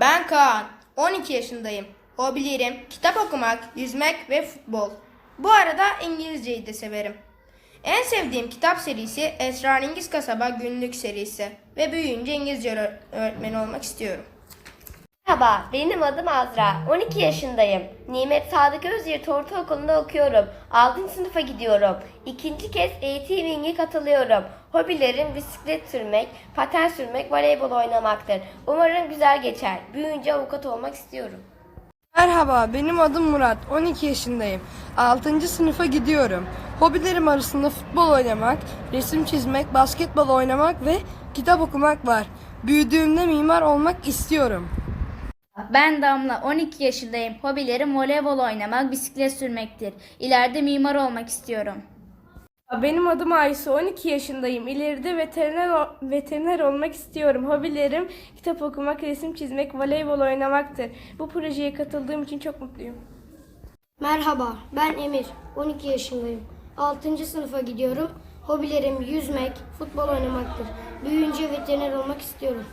Ben Kaan, 12 yaşındayım. Hobilerim kitap okumak, yüzmek ve futbol. Bu arada İngilizceyi de severim. En sevdiğim kitap serisi Esrarengiz Kasaba Günlük serisi ve büyüyünce İngilizce öğre- öğretmeni olmak istiyorum. Merhaba, benim adım Azra. 12 yaşındayım. Nimet Sadık Özyiğit Ortaokulu'nda okuyorum. 6. sınıfa gidiyorum. İkinci kez ringi katılıyorum. Hobilerim bisiklet sürmek, paten sürmek, voleybol oynamaktır. Umarım güzel geçer. Büyüyünce avukat olmak istiyorum. Merhaba, benim adım Murat. 12 yaşındayım. 6. sınıfa gidiyorum. Hobilerim arasında futbol oynamak, resim çizmek, basketbol oynamak ve kitap okumak var. Büyüdüğümde mimar olmak istiyorum. Ben Damla, 12 yaşındayım. Hobilerim voleybol oynamak, bisiklet sürmektir. İleride mimar olmak istiyorum. Benim adım Aysu, 12 yaşındayım. İleride veteriner veteriner olmak istiyorum. Hobilerim kitap okumak, resim çizmek, voleybol oynamaktır. Bu projeye katıldığım için çok mutluyum. Merhaba, ben Emir. 12 yaşındayım. 6. sınıfa gidiyorum. Hobilerim yüzmek, futbol oynamaktır. Büyüyünce veteriner olmak istiyorum.